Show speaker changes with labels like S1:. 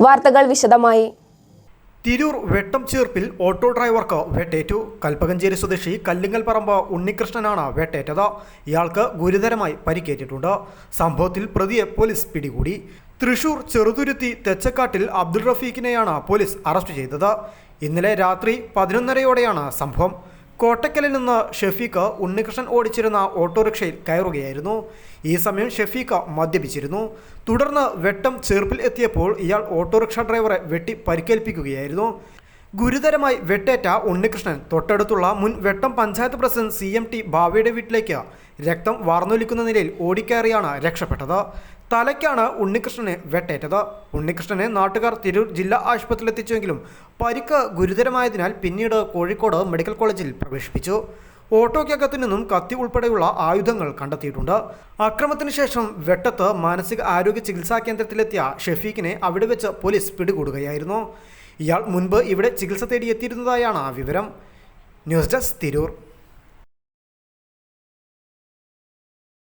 S1: വാർത്തകൾ വിശദമായി.
S2: തിരൂർ വെട്ടം ചേർപ്പിൽ ഓട്ടോ ഡ്രൈവർക്ക് വെട്ടേറ്റു. കൽപ്പകഞ്ചേരി സ്വദേശി കല്ലിങ്ങൽ പറമ്പ് ഉണ്ണികൃഷ്ണനാണ് വെട്ടേറ്റത്. ഇയാൾക്ക് ഗുരുതരമായി പരിക്കേറ്റിട്ടുണ്ട്. സംഭവത്തിൽ പ്രതിയെ പോലീസ് പിടികൂടി. തൃശൂർ ചെറുതുരുത്തി തെച്ചക്കാട്ടിൽ അബ്ദുൾ റഫീഖിനെയാണ് പോലീസ് അറസ്റ്റ് ചെയ്തത്. ഇന്നലെ രാത്രി പതിനൊന്നരയോടെയാണ് സംഭവം. കോട്ടക്കലിൽ നിന്ന് ഷെഫീഖ് ഉണ്ണികൃഷ്ണൻ ഓടിച്ചിരുന്ന ഓട്ടോറിക്ഷയിൽ കയറുകയായിരുന്നു. ഈ സമയം ഷെഫീഖ് മദ്യപിച്ചിരുന്നു. തുടർന്ന് വെട്ടം ചെറുപ്പിൽ എത്തിയപ്പോൾ ഇയാൾ ഓട്ടോറിക്ഷ ഡ്രൈവറെ വെട്ടി പരിക്കേൽപ്പിക്കുകയായിരുന്നു. ഗുരുതരമായി വെട്ടേറ്റ ഉണ്ണികൃഷ്ണൻ. തൊട്ടടുത്തുള്ള മുൻ Vettom panchayat president C M T ബാവയുടെ വീട്ടിലേക്ക് രക്തം വാർന്നൊലിക്കുന്ന നിലയിൽ ഓടിക്കയറിയാണ് രക്ഷപ്പെട്ടത്. തലയ്ക്കാണ് ഉണ്ണികൃഷ്ണനെ വെട്ടേറ്റത്. ഉണ്ണികൃഷ്ണനെ നാട്ടുകാർ തിരൂർ ജില്ലാ ആശുപത്രിയിൽ എത്തിച്ചുവെങ്കിലും പരിക്ക് ഗുരുതരമായതിനാൽ പിന്നീട് കോഴിക്കോട് മെഡിക്കൽ കോളേജിൽ പ്രവേശിപ്പിച്ചു. ഓട്ടോയ്ക്കകത്തു നിന്നും കത്തി ഉൾപ്പെടെയുള്ള ആയുധങ്ങൾ കണ്ടെത്തിയിട്ടുണ്ട്. അക്രമത്തിന് ശേഷം വെട്ടത്ത് മാനസിക ആരോഗ്യ ചികിത്സാ കേന്ദ്രത്തിലെത്തിയ ഷെഫീഖിനെ അവിടെ വെച്ച് പോലീസ് പിടികൂടുകയായിരുന്നു. ഇയാൾ മുൻപ് ഇവിടെ ചികിത്സ തേടിയെത്തിയിരുന്നതായാണ് വിവരം. News desk Tirur.